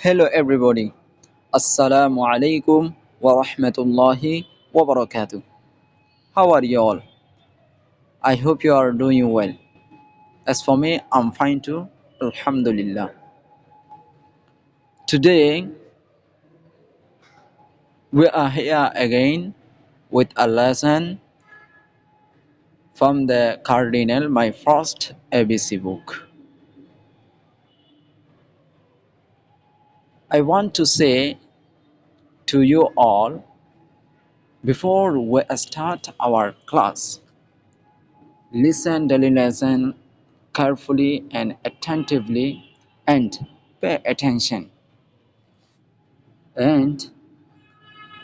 Hello everybody. Assalamu alaikum wa rahmatullahi wa barakatuh. How are you all? I hope you are doing well. As for me, I'm fine too. Alhamdulillah. Today we are here again with a lesson from the Cardinal, my first ABC book. I want to say to you all before we start our class, listen daily lesson carefully and attentively and pay attention. And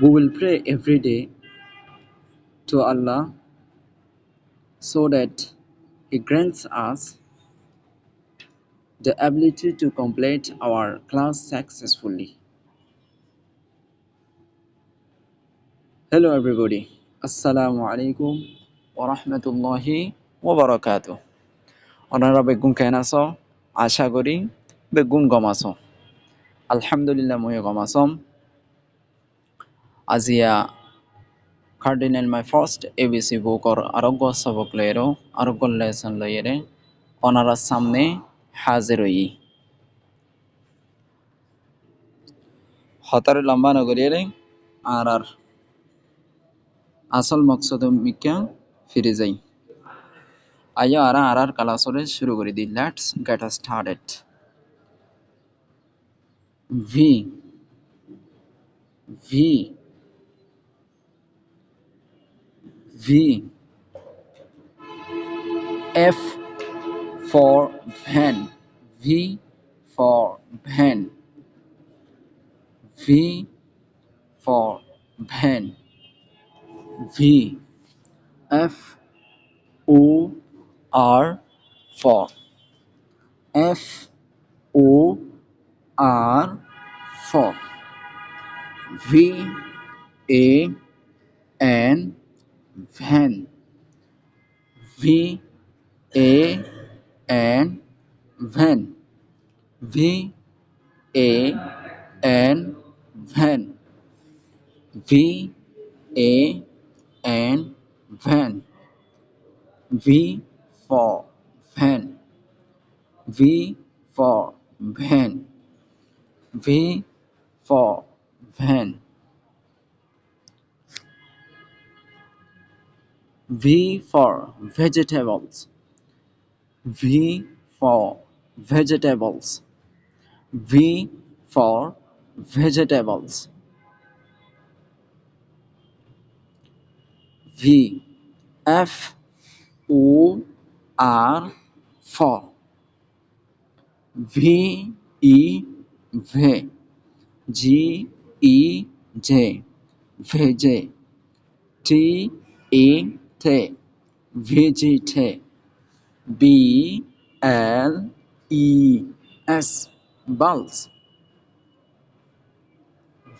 we will pray every day to Allah so that He grants us the ability to complete our class successfully. Hello everybody. Assalamu alaikum wa rahmatullahi wa barakatuh. ওনারা বেগুন কেন আছো আশা করি বেগুন গম আছো আলহামদুলিল্লাহ মই গম আছম আজিয়া cardinal my first A B C বুকৰ আৰোগ্য সবক লয়েরো আৰোগ্য লেসন লয়েরে ওনারা সামনে হাজির হই হতার লম্বা নগরিয়ে আর আর আসল মকসদ মিকা ফিরে যাই। আইয়া আরা আর আর ক্লাসরে শুরু করে দিই। Let's get started V V V F for van. V for van. V for van. V. F O R for. F O R for. V A N van. V A N van V A N van V A N van V for van V for van V for van V for vegetables V for vegetables V for vegetables V F O R for V E V G E J veg T E T vegetate B L E S bles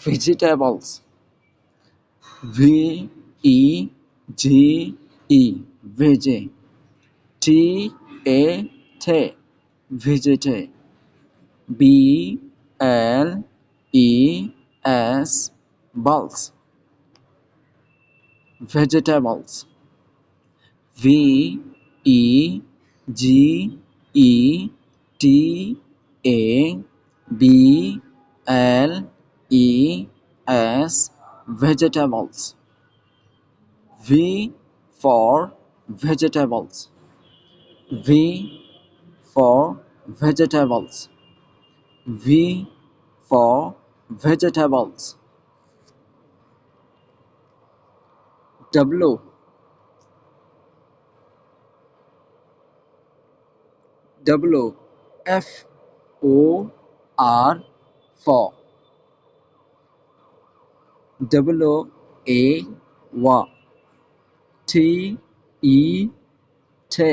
vegetables V E G E vege T A ta vegeta B L E S bles vegetables. V E G E T A B L E S vegetables. V for vegetables. V for vegetables. V for vegetables. W W F O R for W A wa T E te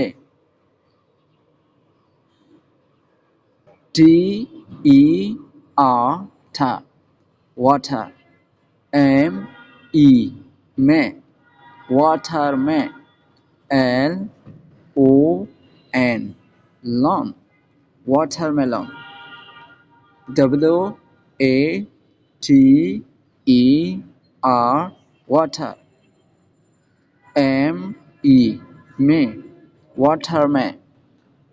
T E R ter water M E me water me L O lon watermelon W A T E R water M E me water me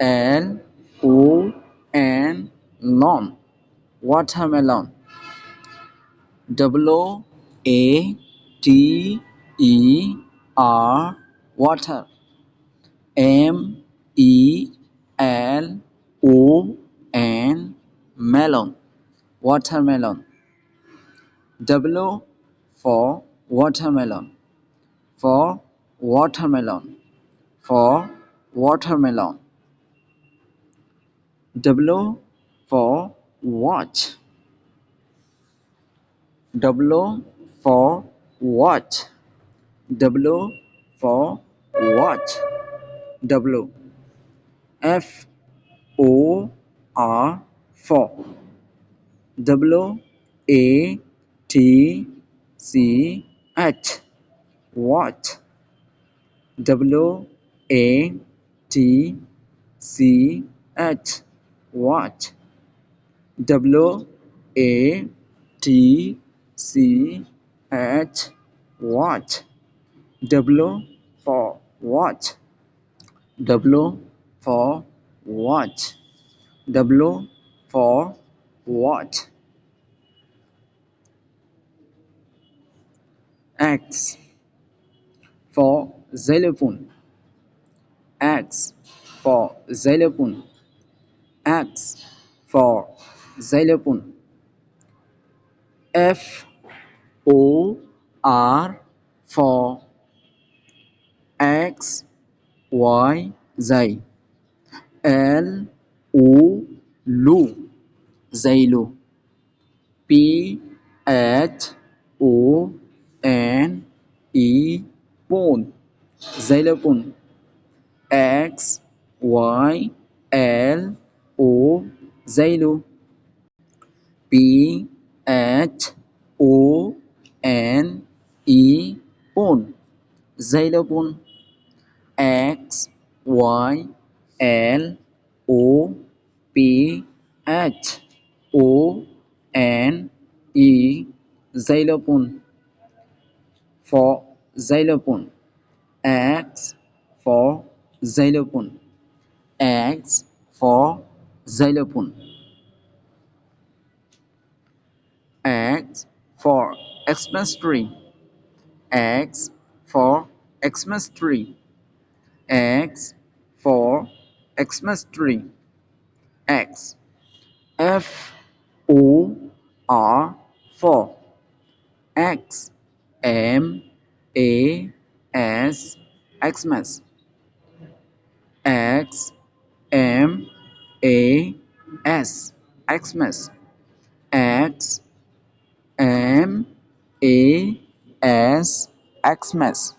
L O N lon watermelon W A T E R water M E L O N melon watermelon. W for watermelon for watermelon for watermelon. W for watch W for watch W for watch W F O R for W A T C H. Watch W A T C H. Watch W A T C H. Watch W for watch W for watch W for watch X for xylophone. X for xylophone. X for xylophone. F O R for X Y Z L O Lu Zailu. P H O N E Pone Xylophone X Y L O Zailu. P H O N E Pone Xylophone X Y L O P H O N E xylophone. For xylophone. X for xylophone. X for xylophone. X for Xmas tree. X for Xmas tree. X for Xmas tree X. F. O. R. for X. M. A. S. Xmas. X. M. A. S. Xmas. X. M. A. S. Xmas.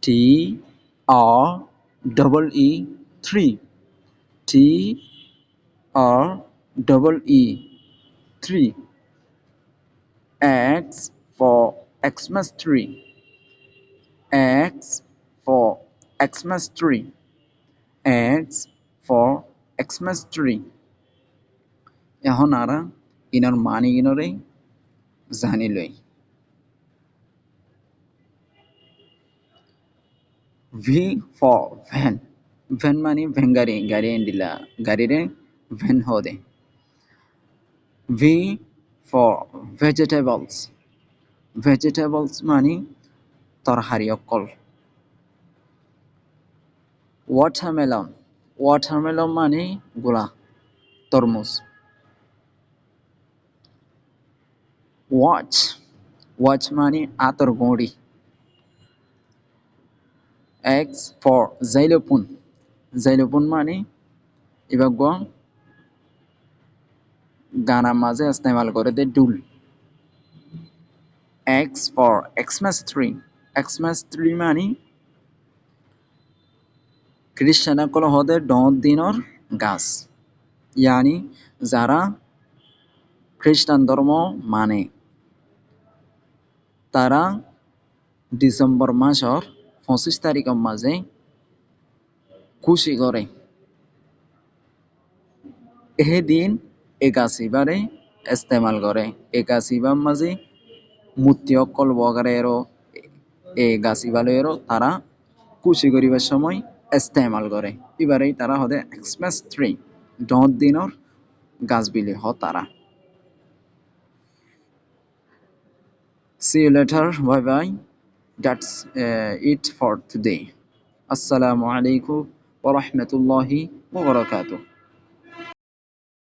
T. R double E three T R double E three X for Xmas tree X for Xmas tree X for Xmas tree এখন আরা inner মানি ইনরে জানি লই V for van. Van money vengari gari endilla garire van hode. V for vegetables. Vegetables money tarhari okkol. Watermelon. Watermelon mani gula তরমুজ watch watch mani আতর গৌড়ি x for জাইলোপুন জাইলোপুন মানে এবার গ গানা মাঝে ইস্তেমাল করে দে ডুল X for Xmas tree Xmas tree মানে খ্রিস্টানসকল হদে দহ দিনৰ গাছ ইয়ানি যারা খ্রিস্টান ধর্ম মানে। তারা ডিসেম্বর মাসর পঁচিশ તારીખ মাঝে খুশি করে এই একাশি বারে ইস্তেমাল করে একাশিবার মাঝে মূর্তি অকল বগারেরও এ গাছিবালেরও তারা খুশি করিবার সময় ইস্তেমাল করে এবারেই তারা হতে এক্সপ্রেস থ্রি দশ দিনের গাছবিলি হ তারা see later bye bye That's uh, it for today. Assalamu alaikum wa rahmatullahi wa barakatuh.